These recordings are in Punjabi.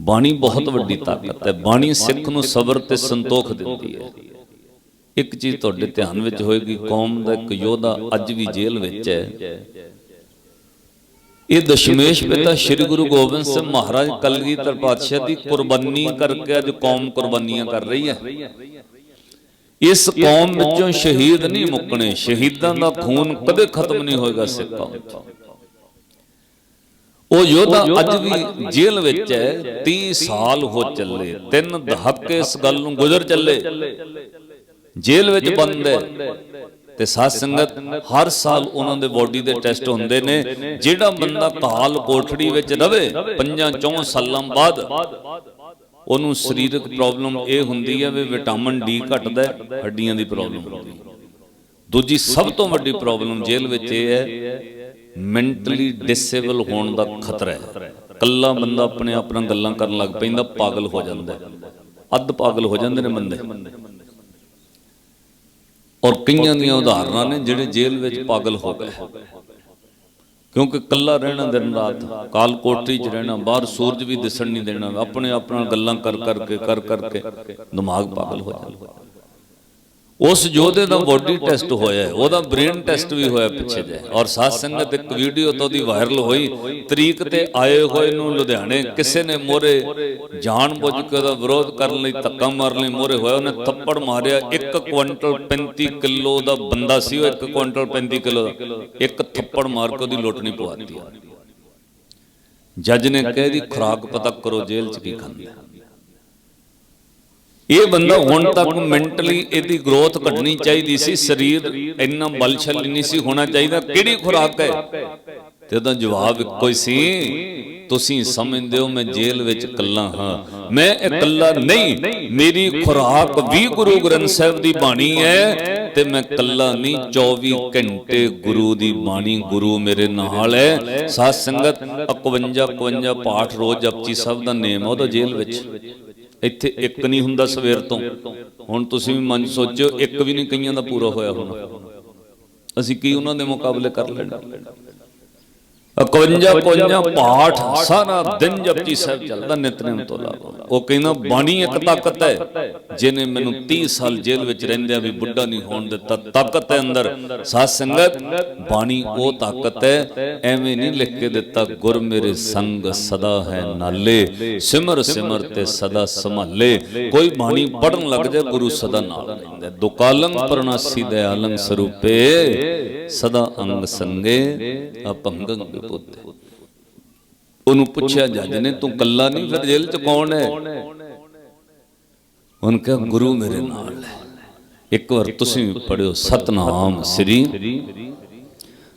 ਬਾਣੀ ਬਹੁਤ ਵੱਡੀ ਤਾਕਤ ਹੈ। ਬਾਣੀ ਸਿੱਖ ਨੂੰ ਸਬਰ ਤੇ ਸੰਤੋਖ ਦਿੰਦੀ ਹੈ। ਇੱਕ ਚੀਜ਼ ਤੁਹਾਡੇ ਧਿਆਨ ਵਿੱਚ ਹੋਏਗੀ ਕੌਮ ਦਾ ਇੱਕ ਯੋਧਾ ਅੱਜ ਵੀ ਜੇਲ੍ਹ ਵਿੱਚ ਹੈ। ਇਹ ਦਸ਼ਮੇਸ਼ ਪਿਤਾ ਸ੍ਰੀ ਗੁਰੂ ਗੋਬਿੰਦ ਸਿੰਘ ਮਹਾਰਾਜ ਕਲਗੀਧਰ ਪਾਤਸ਼ਾਹ ਦੀ ਕੁਰਬਾਨੀ ਕਰਕੇ ਅੱਜ ਕੌਮ ਕੁਰਬਾਨੀਆਂ ਕਰ ਰਹੀ ਹੈ। ਇਸ ਕੌਮ ਵਿੱਚੋਂ ਸ਼ਹੀਦ ਨਹੀਂ ਮੁੱਕਣੇ। ਸ਼ਹੀਦਾਂ ਦਾ ਖੂਨ ਕਦੇ ਖਤਮ ਨਹੀਂ ਹੋਏਗਾ। ਸਿੱਖ ਕੌਮ 'ਚ। ਉਹ ਯੋਧਾ ਅੱਜ ਵੀ ਜੇਲ੍ਹ ਵਿੱਚ ਹੈ 30 ਸਾਲ ਹੋ ਚੱਲੇ ਤਿੰਨ ਦਹਾਕੇ ਇਸ ਗੱਲ ਨੂੰ ਗੁਜ਼ਰ ਚੱਲੇ। ਜੇਲ੍ਹ ਵਿੱਚ ਬੰਦ ਹੈ। ਤੇ ਸਾਧ ਸੰਗਤ ਹਰ ਸਾਲ ਉਹਨਾਂ ਦੇ ਬੋਡੀ ਦੇ ਟੈਸਟ ਹੁੰਦੇ ਨੇ ਜਿਹੜਾ ਬੰਦਾ ਕਾਲ ਕੋਠੜੀ ਵਿੱਚ ਰਵੇ ਪੰਜਾਂ ਚੌਂ ਸਾਲਾਂ ਬਾਅਦ ਉਹਨੂੰ ਸਰੀਰਕ ਪ੍ਰੋਬਲਮ ਇਹ ਹੁੰਦੀ ਹੈ ਵੀ ਵਿਟਾਮਿਨ ਡੀ ਘਟਦਾ ਹੈ, ਹੱਡੀਆਂ ਦੀ ਪ੍ਰੋਬਲਮ ਹੁੰਦੀ ਦੂਜੀ ਸਭ ਤੋਂ ਵੱਡੀ ਪ੍ਰੋਬਲਮ ਜੇਲ੍ਹ ਵਿੱਚ ਇਹ ਹੈ ਮੈਂਟਲੀ ਡਿਸੇਬਲ ਹੋਣ ਦਾ ਖਤਰਾ ਹੈ। ਕੱਲਾ ਬੰਦਾ ਆਪਣੇ ਆਪ ਨਾਲ ਗੱਲਾਂ ਕਰਨ ਲੱਗ ਪੈਂਦਾ, ਪਾਗਲ ਹੋ ਜਾਂਦਾ ਅੱਧ ਪਾਗਲ ਹੋ ਜਾਂਦੇ ਨੇ ਬੰਦੇ। ਔਰ ਕਈਆਂ ਦੀਆਂ ਉਦਾਹਰਨਾਂ ਨੇ ਜਿਹੜੇ ਜੇਲ੍ਹ ਵਿੱਚ ਪਾਗਲ ਹੋ ਗਏ। ਕਿਉਂਕਿ ਕੱਲਾ ਰਹਿਣਾ ਦਿਨ ਰਾਤ, ਕਾਲ ਕੋਠਰੀ 'ਚ ਰਹਿਣਾ, ਬਾਹਰ ਸੂਰਜ ਵੀ ਦਿਸਣ ਨਹੀਂ ਦੇਣਾ, ਆਪਣੇ ਆਪ ਨਾਲ ਗੱਲਾਂ ਕਰ ਕਰਕੇ ਕਰ ਕਰਕੇ ਦਿਮਾਗ ਪਾਗਲ ਹੋ ਜਾਂਦਾ। ਉਸ ਯੋਧੇ ਦਾ ਬੋਡੀ ਟੈਸਟ ਹੋਇਆ ਹੈ, ਉਹਦਾ ਬ੍ਰੇਨ ਟੈਸਟ ਵੀ ਹੋਇਆ ਪਿੱਛੇ ਜੇ ਔਰ ਸਾਧ ਸੰਗਤ ਇੱਕ ਵੀਡੀਓ ਤੋਂ ਦੀ ਵਾਇਰਲ ਹੋਈ ਤਰੀਕ ਤੇ ਆਏ ਹੋਏ ਨੂੰ ਲੁਧਿਆਣੇ ਕਿਸੇ ਨੇ ਮੋਰੇ ਜਾਣ ਬੁੱਝ ਕੇ ਉਹਦਾ ਵਿਰੋਧ ਕਰਨ ਲਈ ਧੱਕਾ ਮਾਰਨ ਲਈ ਮੋਰੇ ਹੋਇਆ ਉਹਨੇ ਥੱਪੜ ਮਾਰਿਆ 1 ਕੁਇੰਟਲ 35 ਕਿਲੋ ਦਾ ਬੰਦਾ ਸੀ ਉਹ 1 ਕੁਇੰਟਲ 35 ਕਿਲੋ ਦਾ। ਇੱਕ ਥੱਪੜ ਮਾਰ ਕੇ ਉਹਦੀ ਲੋਟਣੀ ਪਵਾਤੀ। ਜੱਜ ਨੇ ਕਹਿ ਦੀ ਖੁਰਾਕ ਪਤਾ ਕਰੋ ਜੇਲ੍ਹ 'ਚ ਕੀ ਖਾਂਦਾ ਇਹ ਬੰਦਾ ਹੁਣ ਤੱਕ ਮੈਂਟਲੀ ਇਹਦੀ ਗਰੋਥ ਘਟਣੀ ਚਾਹੀਦੀ ਸੀ ਸਰੀਰ ਇੰਨਾ ਬਲਸ਼ਾਲੀ ਨਹੀਂ ਸੀ ਹੋਣਾ ਚਾਹੀਦਾ ਕਿਹੜੀ ਖੁਰਾਕ ਹੈ? ਤੇ ਉਹਦਾ ਜਵਾਬ ਇੱਕੋ ਹੀ ਸੀ ਤੁਸੀਂ ਸਮਝਦੇ ਹੋ ਮੈਂ ਜੇਲ੍ਹ ਵਿੱਚ ਇਕੱਲਾ ਹਾਂ। ਮੈਂ ਇਕੱਲਾ ਨਹੀਂ ਮੇਰੀ ਖੁਰਾਕ ਵੀ ਗੁਰੂ ਗ੍ਰੰਥ ਸਾਹਿਬ ਦੀ ਬਾਣੀ ਹੈ ਤੇ ਮੈਂ ਇਕੱਲਾ ਨਹੀਂ 24 ਘੰਟੇ ਗੁਰੂ ਦੀ ਬਾਣੀ ਗੁਰੂ ਮੇਰੇ ਨਾਲ ਹੈ। ਸਾਧ ਸੰਗਤ 51 51 ਪਾਠ ਰੋਜ਼ ਜਪਜੀ ਸਾਹਿਬ ਦਾ ਨੇਮ ਹੈ ਉਹਦਾ ਜੇਲ੍ਹ ਵਿੱਚ। ਇੱਥੇ ਇੱਕ ਨਹੀਂ ਹੁੰਦਾ ਸਵੇਰ ਤੋਂ। ਹੁਣ ਤੁਸੀਂ ਵੀ ਮਨ 'ਚ ਸੋਚਿਓ, ਇੱਕ ਵੀ ਨਹੀਂ ਕਈਆਂ ਦਾ ਪੂਰਾ ਹੋਇਆ ਹੋਣਾ। ਅਸੀਂ ਕੀ ਉਹਨਾਂ ਦੇ ਮੁਕਾਬਲੇ ਕਰ ਲੈਣਾ? 51 51 ਪਾਠ ਸਾਰਾ ਦਿਨ ਜਪਜੀ ਸਾਹਿਬ ਚੱਲਦਾ ਨਿਤਨੇਮ ਤੋਂ ਇਲਾਵਾ। ਉਹ ਕਹਿੰਦਾ ਬਾਣੀ ਇੱਕ ਤਾਕਤ ਹੈ। ਜਿਹਨੇ ਮੈਨੂੰ 30 ਸਾਲ ਜੇਲ੍ਹ ਵਿੱਚ ਰਹਿੰਦਿਆਂ ਵੀ ਬੁੱਢਾ ਨਹੀਂ ਹੋਣ ਦਿੱਤਾ ਤਾਕਤ ਹੈ ਅੰਦਰ। ਸਾਧ ਸੰਗਤ ਬਾਣੀ ਉਹ ਤਾਕਤ ਹੈ। ਐਵੇਂ ਨਹੀਂ ਲਿਖ ਕੇ ਦਿੱਤਾ ਗੁਰ ਮੇਰੇ ਸੰਗ ਸਦਾ ਹੈ ਨਾਲੇ ਸਿਮਰ ਸਿਮਰ ਤੇ ਸਦਾ ਸੰਭਾਲੇ। ਕੋਈ ਬਾਣੀ ਪੜਨ ਲੱਗ ਜਾਏ ਗੁਰੂ ਸਦਾ ਨਾਲ ਰਹਿੰਦਾ ਦੁਕਾਲੰ ਪ੍ਰਣਾਸੀ ਦਇਆਲੰ ਸਰੂਪੇ ਸਦਾ ਅੰਗ ਸੰਗੇ ਅਪੰਗੰ ਵਿਪੁੱਤੇ ਉਹਨੂੰ ਪੁੱਛਿਆ ਜੱਜ ਨੇ ਤੂੰ ਕੱਲਾ ਨਹੀਂ ਫਿਰ ਜੇਲ੍ਹ ਚ ਕੌਣ ਹੈ? ਉਹਨ ਕਿਹਾ ਗੁਰੂ ਮੇਰੇ ਨਾਲ ਹੈ। ਇੱਕ ਵਾਰ ਤੁਸੀਂ ਵੀ ਪੜਿਓ ਸਤਨਾਮ ਸ੍ਰੀ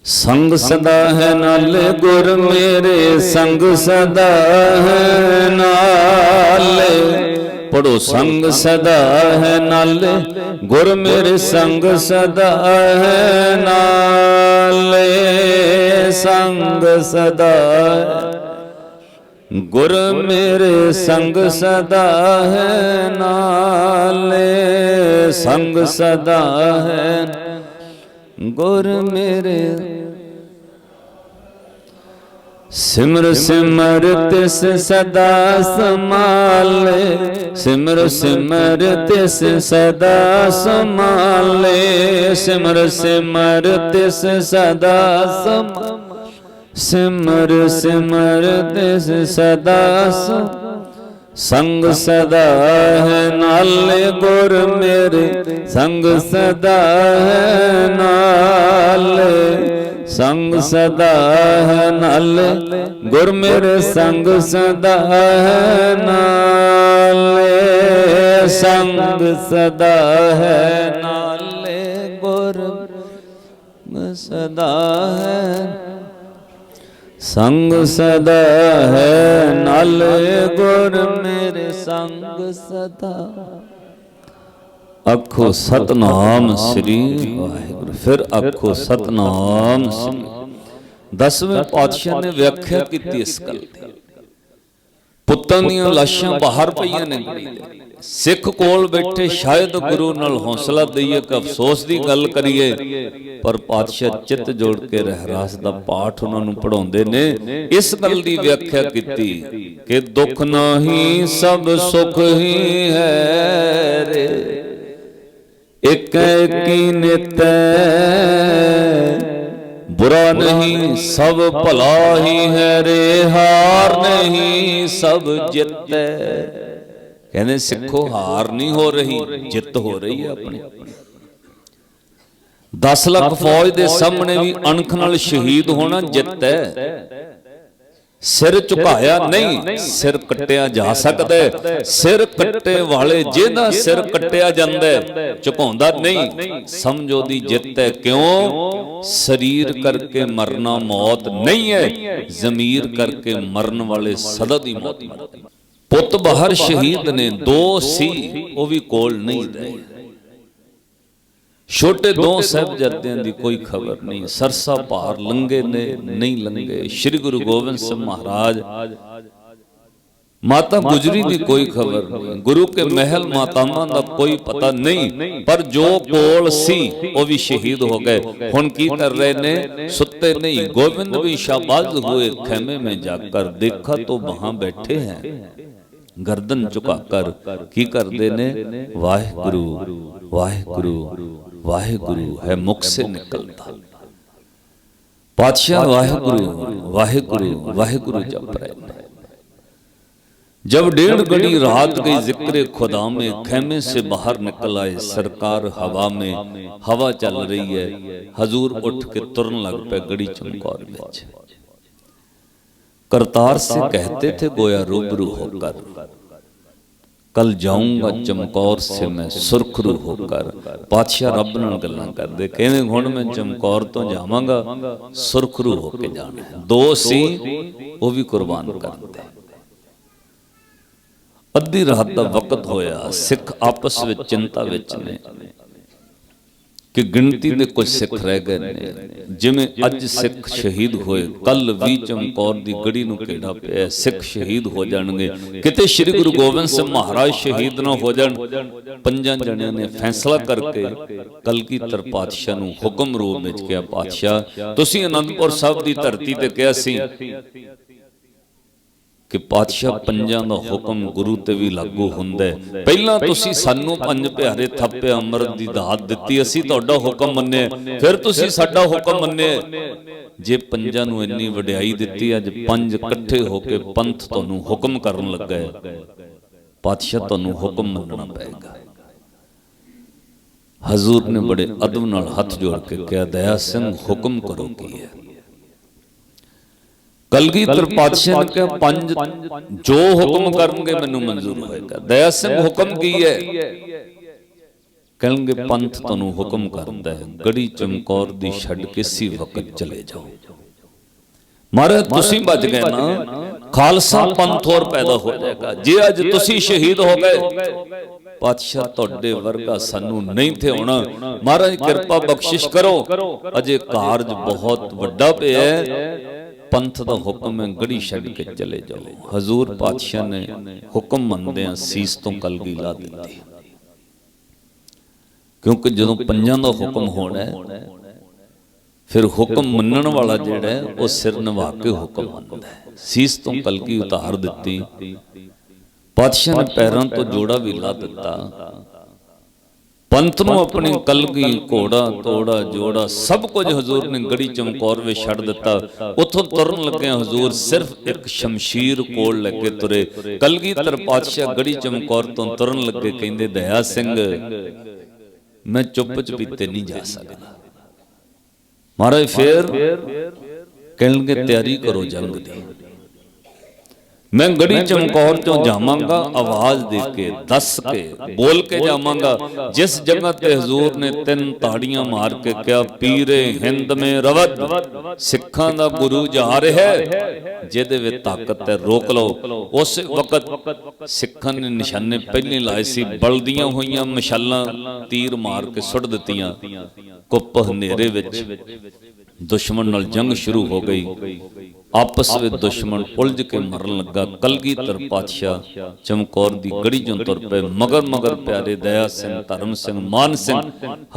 ਸੰਗ ਸਦਾ ਹੈ ਨਾਲ ਗੁਰ ਮੇਰੇ ਸੰਗ ਸਦਾ ਹੈ ਨਾਲ ਪੜੋ ਸੰਗ ਸਦਾ ਹੈ ਨਾਲ, ਗੁਰ ਮੇਰੇ ਸੰਗ ਸਦਾ ਹੈ ਨਾਲ। ਸੰਗ ਸਦਾ ਗੁਰ ਮੇਰੇ ਸੰਗ ਸਦਾ ਹੈ ਨਾਲੇ। ਸੰਗ ਸਦਾ ਹੈ, ਗੁਰ ਮੇਰੇ ਸਿਮਰ ਸਿਮਰ ਤਿਸ ਸਦਾ ਸਮਾਲੇ ਸਿਮਰ ਸਿਮਰ ਤਿਸ ਸਦਾ ਸਮਾਲੇ ਸਿਮਰ ਸਿਮਰ ਤਿਸ ਸਦਾ ਸਮਾਲੇ ਸਿਮਰ ਸਿਮਰ ਤਿਸ ਸਦਾ ਸ- ਸੰਗ ਸਦਾ ਹੈ ਨਾਲੇ ਗੁਰ ਮੇਰੇ। ਸੰਗ ਸਦਾ ਹੈ ਨਾਲ ਸੰਗ ਸਦਾ ਹੈ ਨਾਲੇ, ਗੁਰ ਮੇਰੇ ਸੰਗ ਸਦਾ ਹੈ ਨਾਲੇ। ਸੰਗ ਸਦਾ ਹੈ ਨਾਲੇ, ਗੁਰ ਸਦਾ ਹੈ। ਸੰਗ ਸਦਾ ਹੈ ਨਾਲ, ਗੁਰ ਮੇਰੇ ਸੰਗ ਸਦਾ ਆਖੋ ਸਤਨਾਮ ਸ੍ਰੀ ਵਾਹਿਗੁਰੂ। ਫਿਰ ਆਖੋ ਸਤਨਾਮ ਸ੍ਰੀ। ਦਸਵੇਂ ਪਾਤਸ਼ਾਹ ਨੇ ਵਿਆਖਿਆ ਕੀਤੀ ਇਸ ਗੱਲ ਦੀ ਪੁੱਤਾਂ ਦੀਆਂ ਲਾਸ਼ਾਂ ਬਾਹਰ ਪਈਆਂ ਨੇ। ਸਿੱਖ ਕੋਲ ਬੈਠੇ ਸ਼ਾਇਦ ਗੁਰੂ ਨਾਲ ਹੌਸਲਾ ਦਈਏ ਕਿ ਅਫਸੋਸ ਦੀ ਗੱਲ ਕਰੀਏ, ਪਰ ਪਾਤਸ਼ਾਹ ਚਿੱਤ ਜੋੜ ਕੇ ਰਹਿਰਾਸ ਦਾ ਪਾਠ ਉਹਨਾਂ ਨੂੰ ਪੜਾਉਂਦੇ ਨੇ। ਇਸ ਗੱਲ ਦੀ ਵਿਆਖਿਆ ਕੀਤੀ ਕਿ ਦੁੱਖ ਨਾਹੀ ਸਭ ਸੁਖ ਹੀ ਹੈ ਰੇ। ਇਕੈ ਕੀ ਨਿਤੈ ਬੁਰਾ ਨਹੀਂ, ਸਭ ਭਲਾ ਹੀ ਹੈ। ਰੇ ਹਾਰ ਨਹੀਂ, ਸਭ ਜਿੱਤ ਕਹਿੰਦੇ ਸਿੱਖੋ, ਹਾਰ ਨਹੀਂ ਹੋ ਰਹੀ, ਜਿੱਤ ਹੋ ਰਹੀ ਹੈ ਆਪਣੀ। 10 ਲੱਖ ਫੌਜ ਦੇ ਸਾਹਮਣੇ ਵੀ ਅਣਖ ਨਾਲ ਸ਼ਹੀਦ ਹੋਣਾ ਜਿੱਤ ਹੈ। ਸਿਰ ਝੁਕਾਇਆ ਨਹੀਂ ਸਿਰ ਕੱਟਿਆ ਜਾ ਸਕਦਾ। ਸਿਰ ਕੱਟੇ ਵਾਲੇ ਜਿਹਦਾ ਸਿਰ ਕੱਟਿਆ ਜਾਂਦਾ ਝੁਕਾਉਂਦਾ ਨਹੀਂ। ਸਮਝੋ ਦੀ ਜਿੱਤ ਹੈ ਕਿਉਂ? ਸਰੀਰ ਕਰਕੇ ਮਰਨਾ ਮੌਤ ਨਹੀਂ ਹੈ। ਜ਼ਮੀਰ ਕਰਕੇ ਮਰਨ ਵਾਲੇ ਸਦਾ ਦੀ ਮੌਤ। ਪੁੱਤ ਬਾਹਰ ਸ਼ਹੀਦ ਨੇ ਦੋ ਸੀ ਉਹ ਵੀ ਕੋਲ ਨਹੀਂ ਰਹੇ। ਛੋਟੇ ਦੋ ਸਹਿਬਜ਼ਾਦਿਆਂ ਦੀ ਕੋਈ ਖਬਰ ਨਹੀਂ। ਸਰਸਾ ਭਾਰ ਲੰਗੇ ਨੇ ਨਹੀਂ ਲੰਗੇ ਸ੍ਰੀ ਗੁਰੂ ਗੋਬਿੰਦ ਸਿੰਘ ਮਹਾਰਾਜ। ਮਾਤਾ ਗੁਜਰੀ ਦੀ ਕੋਈ ਖਬਰ ਨਹੀਂ। ਗੁਰੂ ਕੇ ਮਹਿਲ ਮਾਤਾਵਾਂ ਦਾ ਕੋਈ ਪਤਾ ਨਹੀਂ। ਪਰ ਜੋ ਕੋਲ ਸੀ ਉਹ ਵੀ ਸ਼ਹੀਦ ਹੋ ਗਏ। ਹੁਣ ਕੀ ਕਰ ਰਹੇ ਨੇ? ਸੁੱਤੇ ਨਹੀਂ। ਗੋਬਿੰਦ ਵੀ ਸ਼ਾਬਾਜ਼ ਹੋਏ ਖੈਮੇ ਮੇਂ ਜਾ ਕਰ ਦੇਖਾ ਤੋ ਵਹਾਂ ਬੈਠੇ ਹੈ। ਗਰਦਨ ਝੁਕਾ ਕਰ ਕੀ ਕਰਦੇ ਨੇ? ਵਾਹਿਗੁਰੂ। ਵਾਹਿਗੁਰੂ। ਵਾਹਿਗੁਰੂ ਹੈ ਮੁਖ ਸੇ ਨਿਕਲਦਾ ਪਾਤਸ਼ਾਹ ਵਾਹਿਗੁਰੂ ਵਾਹਿਗੁਰੂ ਵਾਹਿਗੁਰੂ ਜਪ ਰਹੇ ਨੇ जब डेढ़ घड़ी रात गई जिक्र खुदा में खेमे से बाहर निकल आए सरकार हवा में हवा चल रही है हजूर उठ के तुरन लग पे गड़ी चमकौर ਵਿੱਚ करतार से कहते थे गोया रूबरू होकर ਕੱਲ ਜਾਊਂਗਾ ਚਮਕੌਰ ਸੇ ਮੈਂ ਸੁਰਖਰੂ ਹੋ ਕਰ। ਪਾਤਸ਼ਾਹ ਰੱਬ ਨਾਲ ਗੱਲਾਂ ਕਰਦੇ, ਕਹਿੰਦੇ, ਹੁਣ ਮੈਂ ਚਮਕੌਰ ਤੋਂ ਜਾਵਾਂਗਾ, ਸੁਰਖਰੂ ਹੋ ਕੇ ਜਾਣਾ। ਦੋ ਸੀ, ਉਹ ਵੀ ਕੁਰਬਾਨ ਕਰਦੇ। ਅੱਧੀ ਰਾਤ ਦਾ ਵਕਤ ਹੋਇਆ, ਸਿੱਖ ਆਪਸ ਵਿੱਚ, ਚਿੰਤਾ ਵਿੱਚ ਨੇ। ਕਿ ਗਿਣਤੀ ਦੇ ਕੁਝ ਸਿੱਖ ਰਹਿ ਗਏ ਨੇ। ਜਿਵੇਂ ਅੱਜ ਸਿੱਖ ਸ਼ਹੀਦ ਹੋਏ, ਕੱਲ ਵੀ ਚਮਕੌਰ ਦੀ ਗੜੀ ਨੂੰ ਕਿਹੜਾ ਪਿਆ, ਸਿੱਖ ਸ਼ਹੀਦ ਹੋ ਜਾਣਗੇ। ਕਿਤੇ ਸ੍ਰੀ ਗੁਰੂ ਗੋਬਿੰਦ ਸਿੰਘ ਮਹਾਰਾਜ ਸ਼ਹੀਦ ਨਾ ਹੋ ਜਾਣ, ਪੰਜਾਂ ਜਣਿਆਂ ਨੇ ਫੈਸਲਾ ਕਰਕੇ ਕਲਗੀਧਰ ਪਾਤਸ਼ਾਹ ਨੂੰ ਹੁਕਮ ਰੂਪ ਵਿੱਚ ਕਿਹਾ, ਪਾਤਸ਼ਾਹ, ਤੁਸੀਂ ਅਨੰਦਪੁਰ ਸਾਹਿਬ ਦੀ ਧਰਤੀ ਤੇ ਕਿਹਾ ਸੀ ਕਿ ਪਾਤਸ਼ਾਹ ਪੰਜਾਂ ਦਾ ਹੁਕਮ ਗੁਰੂ ਤੇ ਵੀ ਲਾਗੂ ਹੁੰਦਾ ਹੈ। ਪਹਿਲਾਂ ਤੁਸੀਂ ਸਾਨੂੰ ਪੰਜ ਪਿਆਰੇ ਥੱਪੇ ਅੰਮ੍ਰਿਤ ਦੀ ਦਾਤ ਦਿੱਤੀ, ਅਸੀਂ ਤੁਹਾਡਾ ਹੁਕਮ ਮੰਨਿਆ ਫਿਰ ਤੁਸੀਂ ਸਾਡਾ ਹੁਕਮ ਮੰਨੇ ਜੇ ਪੰਜਾਂ ਨੂੰ ਇੰਨੀ ਵਡਿਆਈ ਦਿੱਤੀ, ਅੱਜ ਪੰਜ ਇਕੱਠੇ ਹੋ ਕੇ ਪੰਥ ਤੁਹਾਨੂੰ ਹੁਕਮ ਕਰਨ ਲੱਗਾ ਹੈ। ਪਾਤਸ਼ਾਹ ਤੁਹਾਨੂੰ ਹੁਕਮ ਮੰਨਣਾ ਪਏਗਾ। ਹਜ਼ੂਰ ਨੇ ਬੜੇ ਅਦਬ ਨਾਲ ਹੱਥ ਜੋੜ ਕੇ ਕਿਹਾ, ਦਇਆ ਸਿੰਘ, ਹੁਕਮ ਕਰੋ ਕੀ ਹੈ? ਕਲਗੀਧਰ ਪਾਤਸ਼ਾਹ ਨੇ ਕਿਹਾ ਪੰਜ ਜੋ ਹੁਕਮ ਕਰਨਗੇ ਮੈਨੂੰ ਮਨਜ਼ੂਰ ਹੋਏਗਾ। ਦਇਆ ਸਿੰਘ ਹੁਕਮ ਕੀ ਹੈ? ਕਹਿਣਗੇ ਪੰਥ ਤੁਹਾਨੂੰ ਹੁਕਮ ਕਰਦਾ ਹੈ। ਗੜੀ ਚਮਕੌਰ ਦੀ ਛੱਡ ਕੇ ਸੀ ਵਕਤ ਚਲੇ ਜਾਓ। ਮਹਾਰਾਜ ਤੁਸੀਂ ਬਚ ਗਏ ਨਾ? ਖਾਲਸਾ ਪੰਥ ਹੋਰ ਪੈਦਾ ਹੋ ਜਾਏਗਾ। ਜੇ ਅੱਜ ਤੁਸੀਂ ਸ਼ਹੀਦ ਹੋ ਗਏ ਪਾਤਸ਼ਾਹ ਤੁਹਾਡੇ ਵਰਗਾ ਸਾਨੂੰ ਨਹੀਂ ਥੇ ਹੋਣਾ। ਮਹਾਰਾਜ ਕਿਰਪਾ ਬਖਸ਼ਿਸ਼ ਕਰੋ। ਅਜੇ ਕਾਰਜ ਬਹੁਤ ਵੱਡਾ ਪਿਆ ਹੈ। ਪੰਥ ਦਾ ਹੁਕਮ ਹੈ, ਗੜੀ ਛੱਡ ਕੇ ਚਲੇ ਜਾਓ। ਹਜ਼ੂਰ ਪਾਤਸ਼ਾਹ ਨੇ ਹੁਕਮ ਮੰਨਦਿਆਂ ਸੀਸ ਤੋਂ ਕਲਗੀ ਲਾ ਦਿੱਤੀ। ਕਿਉਂਕਿ ਜਦੋਂ ਪੰਜਾਂ ਦਾ ਹੁਕਮ ਹੋਣਾ ਹੈ, ਫਿਰ ਹੁਕਮ ਮੰਨਣ ਵਾਲਾ ਜਿਹੜਾ ਹੈ, ਉਹ ਸਿਰ ਨਿਭਾ ਕੇ ਹੁਕਮ ਮੰਨਦਾ ਹੈ। ਸੀਸ ਤੋਂ ਕਲਗੀ ਉਤਾਰ ਦਿੱਤੀ। ਪਾਤਸ਼ਾਹ ਨੇ ਪੈਰਾਂ ਤੋਂ ਜੋੜਾ ਵੀ ਲਾ ਦਿੱਤਾ। ਪੰਥ ਨੂੰ ਆਪਣੀ ਕਲਗੀ ਘੋੜਾ ਤੋੜਾ ਜੋੜਾ ਸਭ ਕੁਝ ਹਜ਼ੂਰ ਨੇ ਗੜੀ ਚਮਕੌਰ ਵਿੱਚ ਛੱਡ ਦਿੱਤਾ। ਉੱਥੋਂ ਤੁਰਨ ਲੱਗਿਆ ਹਜ਼ੂਰ ਸਿਰਫ ਇੱਕ ਸ਼ਮਸ਼ੀਰ ਕੋਲ ਲੱਗੇ ਤੁਰੇ। ਕਲਗੀਧਰ ਪਾਤਸ਼ਾਹ ਗੜੀ ਚਮਕੌਰ ਤੋਂ ਤੁਰਨ ਲੱਗੇ ਕਹਿੰਦੇ ਦਇਆ ਸਿੰਘ ਮੈਂ ਚੁੱਪ ਚਪੀਤੇ ਨਹੀਂ ਜਾ ਸਕਦਾ। ਮਹਾਰਾਜ ਫੇਰ ਕਹਿਣਗੇ ਤਿਆਰੀ ਕਰੋ ਜੰਗ ਦੀ। ਮੈਂ ਗੜੀ ਚਮਕੌਰ ਚੋਂ ਜਾਵਾਂਗਾ ਆਵਾਜ਼ ਦੇ ਕੇ ਦੱਸ ਕੇ ਬੋਲ ਕੇ ਜਾਵਾਂਗਾ। ਜਿਸ ਜਗ੍ਹਾ ਤੇ ਹਜ਼ੂਰ ਨੇ ਤਿੰਨ ਤਾੜੀਆਂ ਮਾਰ ਕੇ ਕਿਹਾ ਪੀਰੇ ਹਿੰਦ ਮੇ ਰਵਦ ਸਿੱਖਾਂ ਦਾ ਗੁਰੂ ਜਾ ਰਿਹਾ ਹੈ ਜਿਹਦੇ ਵਿੱਚ ਤਾਕਤ ਹੈ ਰੋਕ ਲਓ। ਉਸ ਵਕਤ ਸਿੱਖਾਂ ਨੇ ਨਿਸ਼ਾਨੇ ਪਹਿਲੇ ਲਾਏ ਸੀ ਬਲਦੀਆਂ ਹੋਈਆਂ ਮਸ਼ਾਲਾਂ ਤੀਰ ਮਾਰ ਕੇ ਸੁੱਟ ਦਿੱਤੀਆਂ। ਕੁੱਪ ਹਨੇਰੇ ਵਿੱਚ ਦੁਸ਼ਮਣ ਨਾਲ ਜੰਗ ਸ਼ੁਰੂ ਹੋ ਗਈ। ਆਪਸ ਵਿੱਚ ਦੁਸ਼ਮਣ ਉਲਝ ਕੇ ਮਰਨ ਲੱਗਾ। ਕਲਗੀਧਰ ਪਾਤਸ਼ਾਹ ਚਮਕੌਰ ਦੀ ਗੜੀ ਚੋਂ ਤੁਰ ਪਏ। ਮਗਰ ਮਗਰ ਪਿਆਰੇ ਦਇਆ ਸਿੰਘ ਧਰਮ ਸਿੰਘ ਮਾਨ ਸਿੰਘ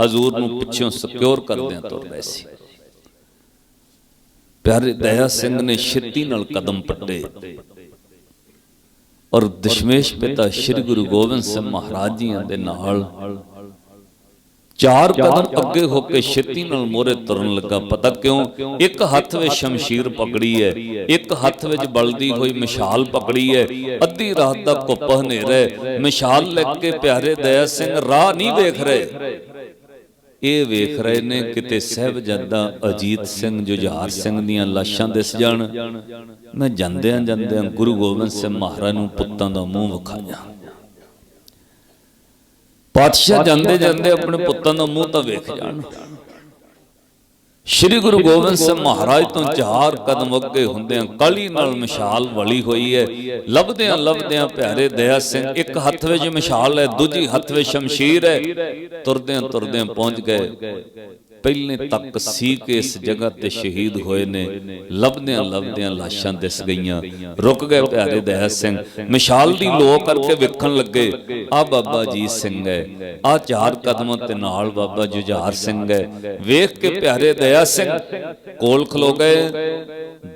ਹਜ਼ੂਰ ਨੂੰ ਪਿੱਛੋਂ ਸਿਕਿਉਰ ਕਰਦਿਆਂ ਤੁਰ ਰਹੇ ਸੀ। ਪਿਆਰੇ ਦਇਆ ਸਿੰਘ ਨੇ ਛੇਤੀ ਨਾਲ ਕਦਮ ਪੱਟੇ। ਔਰ ਦਸ਼ਮੇਸ਼ ਪਿਤਾ ਸ੍ਰੀ ਗੁਰੂ ਗੋਬਿੰਦ ਸਿੰਘ ਮਹਾਰਾਜ ਜੀਆਂ ਦੇ ਨਾਲ ਚਾਰ ਕਦਮ ਅੱਗੇ ਹੋ ਕੇ ਛੇਤੀ ਨਾਲ ਮੋਰੇ ਤੁਰਨ ਲੱਗਾ। ਪਤਾ ਕਿਉਂ? ਇੱਕ ਹੱਥ ਵਿੱਚ ਸ਼ਮਸ਼ੀਰ ਪਕੜੀ ਹੈ। ਇੱਕ ਹੱਥ ਵਿੱਚ ਬਲਦੀ ਹੋਈ ਮਿਸ਼ਾਲ ਪਕੜੀ ਹੈ। ਅੱਧੀ ਰਾਤ ਦਾ ਕੁੱਪ ਹਨੇਰਾ। ਹੈ ਮਿਸ਼ਾਲ ਲੈ ਕੇ ਪਿਆਰੇ ਦਇਆ ਸਿੰਘ ਰਾਹ ਨਹੀਂ ਵੇਖ ਰਹੇ। ਇਹ ਵੇਖ ਰਹੇ ਨੇ ਕਿਤੇ ਸਹਿਬਜ਼ਾਦਾ ਅਜੀਤ ਸਿੰਘ ਜੁਝਾਰ ਸਿੰਘ ਦੀਆਂ ਲਾਸ਼ਾਂ ਦਿਸ ਜਾਣ। ਮੈਂ ਜਾਂਦਿਆਂ ਜਾਂਦਿਆਂ ਗੁਰੂ ਗੋਬਿੰਦ ਸਿੰਘ ਮਹਾਰਾਜ ਨੂੰ ਪੁੱਤਾਂ ਦਾ ਮੂੰਹ ਵਿਖਾਇਆ। ਪਾਤਸ਼ਾਹ ਜਾਂਦੇ ਜਾਂਦੇ ਆਪਣੇ ਪੁੱਤਾਂ ਦਾ ਮੂੰਹ ਤਾਂ ਵੇਖ ਜਾਣ। ਸ਼੍ਰੀ ਗੁਰੂ ਗੋਬਿੰਦ ਸਿੰਘ ਮਹਾਰਾਜ ਤੋਂ ਚਾਰ ਕਦਮ ਅੱਗੇ ਹੁੰਦਿਆਂ ਕਾਲੀ ਨਾਲ ਮਿਸ਼ਾਲ ਵਲੀ ਹੋਈ ਹੈ। ਲੱਭਦਿਆਂ ਲੱਭਦਿਆਂ ਪਿਆਰੇ ਦਇਆ ਸਿੰਘ ਇੱਕ ਹੱਥ ਵਿੱਚ ਮਿਸ਼ਾਲ ਹੈ ਦੂਜੀ ਹੱਥ ਵਿੱਚ ਸ਼ਮਸ਼ੀਰ ਹੈ। ਤੁਰਦਿਆਂ ਤੁਰਦਿਆਂ ਪਹੁੰਚ ਗਏ। ਪਹਿਲੇ ਤੱਕ ਸੀ ਕਿ ਇਸ ਜਗ੍ਹਾ ਤੇ ਸ਼ਹੀਦ ਹੋਏ ਨੇ ਲੱਭਦਿਆਂ ਲੱਭਦਿਆਂ ਲਾਸ਼ਾਂ ਦਿਸ ਗਈਆਂ। ਰੁਕ ਗਏ ਪਿਆਰੇ ਦਇਆ ਸਿੰਘ। ਮਿਸ਼ਾਲ ਦੀ ਲੋ ਕਰਕੇ ਵੇਖਣ ਲੱਗੇ ਆ ਬਾਬਾ ਜੀ ਸਿੰਘ ਹੈ ਆ ਚਾਰ ਕਦਮਾਂ ਤੇ ਨਾਲ ਬਾਬਾ ਜੁਝਾਰ ਸਿੰਘ ਹੈ। ਵੇਖ ਕੇ ਪਿਆਰੇ ਦਇਆ ਸਿੰਘ ਕੋਲ ਖਲੋ ਗਏ।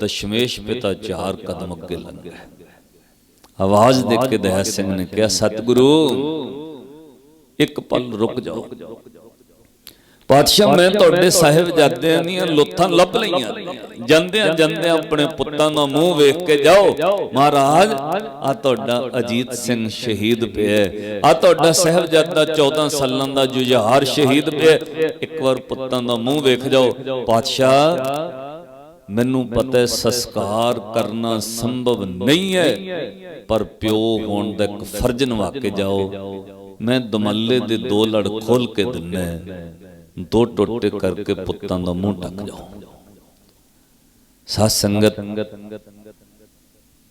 ਦਸ਼ਮੇਸ਼ ਪਿਤਾ ਚਾਰ ਕਦਮ ਅੱਗੇ ਲੰਘ ਗਏ ਆਵਾਜ਼ ਦੇ ਕੇ ਦਇਆ ਸਿੰਘ ਨੇ ਕਿਹਾ ਸਤਿਗੁਰੂ ਇੱਕ ਪਲ ਰੁਕ ਜਾਓ। ਪਾਤਸ਼ਾਹ ਮੈਂ ਤੁਹਾਡੇ ਸਾਹਿਬਜ਼ਾਦਿਆਂ ਦੀਆਂ ਲੁੱਥਾਂ ਲੱਭ ਲਈਆਂ। ਜਾਂਦਿਆਂ ਜਾਂਦਿਆਂ ਆਪਣੇ ਪੁੱਤਾਂ ਦਾ ਮੂੰਹ ਵੇਖ ਕੇ ਜਾਓ। ਮਹਾਰਾਜ ਆ ਤੁਹਾਡਾ ਅਜੀਤ ਸਿੰਘ ਸ਼ਹੀਦ ਪਿਆ ਆ ਤੁਹਾਡਾ ਸਾਹਿਬਜ਼ਾਦਾ 14 ਸਾਲਾਂ ਦਾ ਜੁਝਾਰ ਸ਼ਹੀਦ ਪਿਆ ਇੱਕ ਵਾਰ ਪੁੱਤਾਂ ਦਾ ਮੂੰਹ ਵੇਖ ਜਾਓ। ਪਾਤਸ਼ਾਹ ਮੈਨੂੰ ਪਤਾ ਹੈ ਸੰਸਕਾਰ ਕਰਨਾ ਸੰਭਵ ਨਹੀਂ ਹੈ। ਪਰ ਪਿਓ ਹੋਣ ਦਾ ਇੱਕ ਫਰਜ਼ ਨਿਭਾ ਕੇ ਜਾਓ। ਮੈਂ ਦਮੱਲੇ ਦੇ ਦੋ ਲੜ ਖੋਲ ਕੇ ਦਿੰਨਾ ਦੋ ਟੋਟੇ ਕਰਕੇ ਪੁੱਤਾਂ ਦਾ ਮੂੰਹ ਢੱਕ ਜਾਓ। ਸਾਧ ਸੰਗਤ,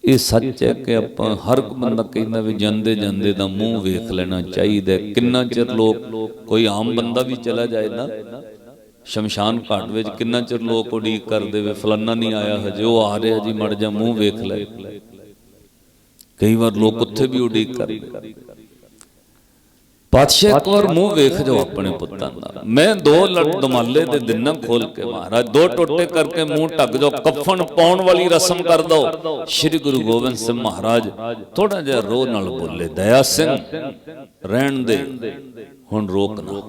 ਇਹ ਸੱਚ ਹੈ ਕਿ ਆਪਾਂ ਹਰ ਇੱਕ ਬੰਦਾ ਕਹਿੰਦਾ ਵੀ ਜਾਂਦੇ ਜਾਂਦੇ ਦਾ ਮੂੰਹ ਵੇਖ ਲੈਣਾ ਚਾਹੀਦਾ ਕਿੰਨਾ ਚਿਰ ਲੋਕ ਕੋਈ ਆਮ ਬੰਦਾ ਵੀ ਚਲਾ ਜਾਏ ਨਾ, ਸ਼ਮਸ਼ਾਨ ਘਾਟ ਵਿੱਚ ਕਿੰਨਾ ਚਿਰ ਲੋਕ ਉਡੀਕ ਕਰਦੇ ਵੇ ਫਲਾਨਾ ਨਹੀਂ ਆਇਆ, ਹਜੇ ਉਹ ਆ ਰਿਹਾ ਜੀ, ਮੜ ਜਾ ਮੂੰਹ ਵੇਖ ਲੈ। ਕਈ ਵਾਰ ਲੋਕ ਉੱਥੇ ਵੀ ਉਡੀਕ ਕਰਦੇ। ਪਾਤਸ਼ਾਹ ਇੱਕ ਵਾਰ ਮੂੰਹ ਵੇਖ ਜਾਓ ਆਪਣੇ ਪੁੱਤਾਂ ਦਾ। ਮੈਂ ਦੋ ਲੜ ਦਮਾਲੇ ਦੇ ਦਿਨਾਂ ਖੋਲ ਕੇ ਮਹਾਰਾਜ ਦੋ ਟੋਟੇ ਕਰਕੇ ਮੂੰਹ ਢੱਕ ਜਾਓ ਕਫਨ ਪਾਉਣ ਵਾਲੀ ਰਸਮ ਕਰ ਦੋ ਸ੍ਰੀ ਗੁਰੂ ਗੋਬਿੰਦ ਸਿੰਘ ਮਹਾਰਾਜ ਥੋੜਾ ਜਿਹਾ ਰੋਹ ਨਾਲ ਬੋਲੇ ਦਇਆ ਸਿੰਘ ਰਹਿਣ ਦੇ ਹੁਣ ਰੋਕ ਨਾ।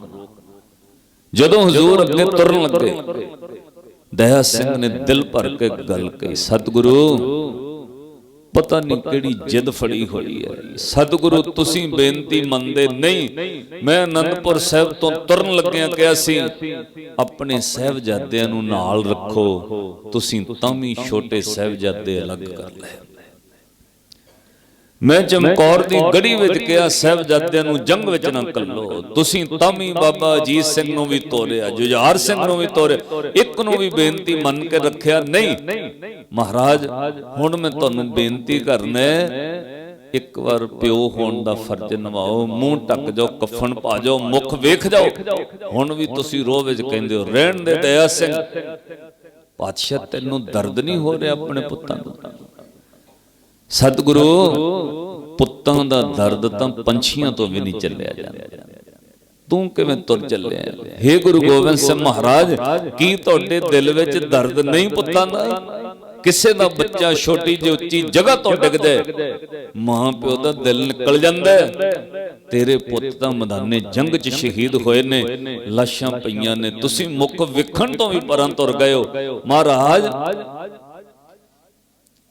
ਜਦੋਂ ਹਜ਼ੂਰ ਅੱਗੇ ਤੁਰਨ ਲੱਗੇ ਦਇਆ ਸਿੰਘ ਨੇ ਦਿਲ ਭਰ ਕੇ ਗੱਲ ਕਹੀ ਸਤਿਗੁਰੂ ਪਤਾ ਨਹੀਂ ਕਿਹੜੀ ਜਿੱਦ ਫੜੀ ਹੋਈ ਹੈ। ਸਤਿਗੁਰੂ, ਤੁਸੀਂ ਬੇਨਤੀ ਮੰਨਦੇ ਨਹੀਂ। ਮੈਂ ਅਨੰਦਪੁਰ ਸਾਹਿਬ ਤੋਂ ਤੁਰਨ ਲੱਗਿਆ ਕਿਹਾ ਸੀ, ਆਪਣੇ ਸਹਿਬਜ਼ਾਦਿਆਂ ਨੂੰ ਨਾਲ ਰੱਖੋ, ਤੁਸੀਂ ਤਾਂ ਵੀ ਛੋਟੇ ਸਹਿਬਜ਼ਾਦੇ ਅਲੱਗ ਕਰ ਲੈ ਮੈਂ ਚਮਕੌਰ ਦੀ ਗੜੀ ਵਿੱਚ ਕਿਹਾ ਸਹਿਬਜ਼ਾਦਿਆਂ ਨੂੰ ਜੰਗ ਵਿੱਚ ਨਾ ਕੱਲੋ। ਤੁਸੀਂ ਤਾਂ ਵੀ ਬਾਬਾ ਅਜੀਤ ਸਿੰਘ ਨੂੰ ਵੀ ਤੋਰਿਆ ਜੁਝਾਰ ਸਿੰਘ ਨੂੰ ਵੀ ਤੋਰਿਆ। ਇੱਕ ਨੂੰ ਵੀ ਬੇਨਤੀ ਮੰਨ ਕੇ ਰੱਖਿਆ ਨਹੀਂ। ਮਹਾਰਾਜ ਹੁਣ ਮੈਂ ਤੁਹਾਨੂੰ ਬੇਨਤੀ ਕਰਨਾ ਇੱਕ ਵਾਰ ਪਿਓ ਹੋਣ ਦਾ ਫਰਜ਼ ਨਿਭਾਓ ਮੂੰਹ ਢੱਕ ਜਾਓ ਕਫਨ ਪਾ ਜਾਓ ਮੁਖ ਵੇਖ ਜਾਓ। ਹੁਣ ਵੀ ਤੁਸੀਂ ਰੋਹ ਵਿੱਚ ਕਹਿੰਦੇ ਹੋ ਰਹਿਣ ਦੇ ਦਇਆ ਸਿੰਘ। ਪਾਤਸ਼ਾਹ ਤੈਨੂੰ ਦਰਦ ਨਹੀਂ ਹੋ ਰਿਹਾ ਆਪਣੇ ਪੁੱਤਾਂ ਨੂੰ? ਸਤਿਗੁਰੂ, ਪੁੱਤਾਂ ਦਾ ਦਰਦ ਤਾਂ ਪੰਛੀਆਂ ਤੋਂ ਵੀ ਨਹੀਂ ਚੱਲਿਆ ਜਾਂਦਾ। ਤੂੰ ਕਿਵੇਂ ਤੁਰ ਚੱਲਿਆ? ਹੇ ਗੁਰੂ ਗੋਬਿੰਦ ਸਿੰਘ ਮਹਾਰਾਜ, ਕੀ ਤੁਹਾਡੇ ਦਿਲ ਵਿੱਚ ਦਰਦ ਨਹੀਂ ਪੁੱਤਾਂ ਦਾ? ਕਿਸੇ ਦਾ ਬੱਚਾ ਛੋਟੀ ਜਿਹੀ ਉੱਚੀ ਜਗ੍ਹਾ ਤੋਂ ਡਿੱਗਦਾ ਮਾਂ ਪਿਓ ਦਾ ਦਿਲ ਨਿਕਲ ਜਾਂਦਾ ਤੇਰੇ ਪੁੱਤ ਤਾਂ ਮੈਦਾਨੇ ਜੰਗ 'ਚ ਸ਼ਹੀਦ ਹੋਏ ਨੇ, ਲਾਸ਼ਾਂ ਪਈਆਂ ਨੇ। ਤੁਸੀਂ ਮੁੱਖ ਵੇਖਣ ਤੋਂ ਵੀ ਪਰਾਂ ਤੁਰ ਗਏ ਹੋ। ਮਹਾਰਾਜ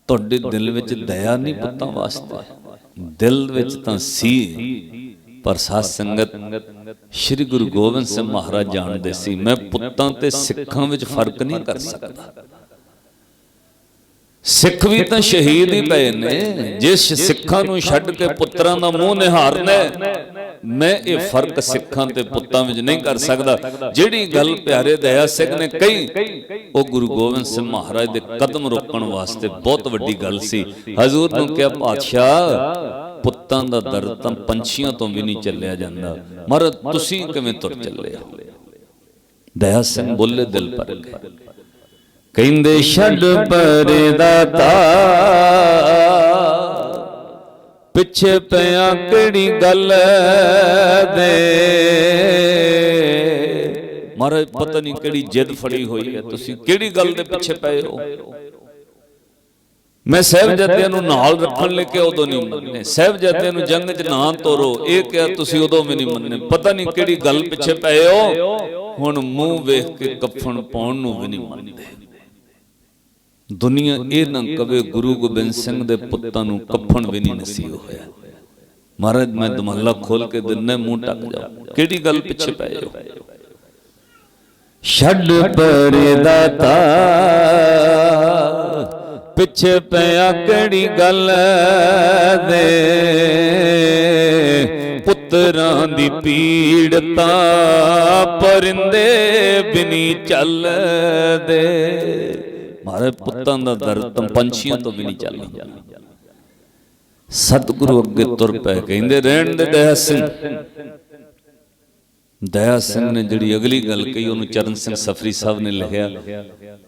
ਤੁਹਾਡੇ ਦਿਲ ਵਿੱਚ ਦਇਆ ਨਹੀਂ ਪੁੱਤਾਂ ਵਾਸਤੇ। ਦਿਲ ਵਿੱਚ ਤਾਂ ਸੀ। ਪਰ ਸਾਧ ਸੰਗਤ ਸ੍ਰੀ ਗੁਰੂ ਗੋਬਿੰਦ ਸਿੰਘ ਮਹਾਰਾਜ ਜਾਣਦੇ ਸੀ ਮੈਂ ਪੁੱਤਾਂ ਤੇ ਸਿੱਖਾਂ ਵਿੱਚ ਫ਼ਰਕ ਨਹੀਂ ਕਰ ਸਕਦਾ। ਸਿੱਖ ਵੀ ਤਾਂ ਸ਼ਹੀਦ ਹੀ ਪਏ ਨੇ। ਜਿਸ ਸਿੱਖਾਂ ਨੂੰ ਛੱਡ ਕੇ ਪੁੱਤਰਾਂ ਦਾ ਮੂੰਹ ਨਿਹਾਰਨਾ ਮੈਂ ਇਹ ਫ਼ਰਕ ਸਿੱਖਾਂ ਤੇ ਪੁੱਤਾਂ ਵਿੱਚ ਨਹੀਂ ਕਰ ਸਕਦਾ। ਜਿਹੜੀ ਗੱਲ ਪਿਆਰੇ ਦਇਆ ਸਿੰਘ ਨੇ ਕਹੀ, ਉਹ ਗੁਰੂ ਗੋਬਿੰਦ ਸਿੰਘ ਮਹਾਰਾਜ ਦੇ ਕਦਮ ਰੋਕਣ ਵਾਸਤੇ ਬਹੁਤ ਵੱਡੀ ਗੱਲ ਸੀ। ਹਜ਼ੂਰ ਨੂੰ ਕਿਹਾ, ਪਾਤਸ਼ਾਹ, ਪੁੱਤਾਂ ਦਾ ਦਰਦ ਤਾਂ ਪੰਛੀਆਂ ਤੋਂ ਵੀ ਨਹੀਂ ਚੱਲਿਆ ਜਾਂਦਾ। ਮਹਾਰਾਜ, ਤੁਸੀਂ ਕਿਵੇਂ ਤੁਰ ਚੱਲੇ ਹੋ? ਦਇਆ ਸਿੰਘ ਬੋਲੇ, ਦਿਲ ਪਰ ਕਹਿੰਦੇ, ਛੱਡ ਪਰਦਾਤਾ ਪਿੱਛੇ ਪਿਆ ਕਿਹੜੀ ਗੱਲ ਦੇ? ਮਹਾਰਾਜ, ਪਤਾ ਨਹੀਂ ਕਿਹੜੀ ਜਿੱਦ ਫੜੀ ਹੋਈ ਹੈ। ਤੁਸੀਂ ਕਿਹੜੀ ਗੱਲ ਦੇ ਪਿੱਛੇ ਪਏ ਹੋ? ਮੈਂ ਸਹਿਬਜ਼ਾਦਿਆਂ ਨੂੰ ਨਾਲ ਰੱਖਣ ਲੈ ਕੇ ਉਦੋਂ ਨਹੀਂ ਮੰਨੇ। ਸਹਿਬਜ਼ਾਦਿਆਂ ਨੂੰ ਜੰਗ 'ਚ ਨਾ ਤੋਰੋ। ਇਹ ਕਿਹਾ, ਤੁਸੀਂ ਉਦੋਂ ਵੀ ਨਹੀਂ ਮੰਨੇ। ਪਤਾ ਨਹੀਂ ਕਿਹੜੀ ਗੱਲ ਪਿੱਛੇ ਪਏ ਹੋ? ਹੁਣ ਮੂੰਹ ਵੇਖ ਕੇ ਕਫਨ ਪਾਉਣ ਨੂੰ ਵੀ ਨਹੀਂ ਮੰਨਦੇ। ਦੁਨੀਆ ਇਹ ਨਾ ਕਵੇ ਗੁਰੂ ਗੋਬਿੰਦ ਸਿੰਘ ਦੇ ਪੁੱਤਾਂ ਨੂੰ ਕਫਨ ਵੀ ਨਹੀਂ ਨਸੀਬ ਹੋਇਆ। ਮਹਾਰਾਜ ਮੈਂ ਦਮਹਲਾ ਖੋਲ ਕੇ ਦਿਨੇ ਮੂੰਹ ਟੱਕ ਜਾ ਕਿਹੜੀ ਗੱਲ ਪਿੱਛੇ ਪਏ ਹੋ ਛੱਡ ਪਰਦਾਤਾ ਪਿੱਛੇ ਪਿਆ ਕਿਹੜੀ ਗੱਲ ਦੇ? ਪੁੱਤਰਾਂ ਦੀ ਪੀੜ ਤਾਂ ਪਰਿੰਦੇ ਬਿਨੀ ਚੱਲਦੇ। ਮਾਰੇ ਪੁੱਤਾਂ ਦਾ ਦਰਦ ਤਾਂ ਪੰਛੀਆਂ ਤੋਂ ਵੀ ਨਹੀਂ ਚੱਲਦਾ। ਸਤਿਗੁਰੂ ਅੱਗੇ ਤੁਰ ਪਏ ਕਹਿੰਦੇ ਰਹਿਣ ਦੇ ਦਇਆ ਸਿੰਘ। ਦਇਆ ਸਿੰਘ। ਨੇ ਜਿਹੜੀ ਅਗਲੀ ਗੱਲ ਕਹੀ ਉਹਨੂੰ ਚਰਨ ਸਿੰਘ ਸਫਰੀ ਸਾਹਿਬ ਨੇ ਲਿਖਿਆ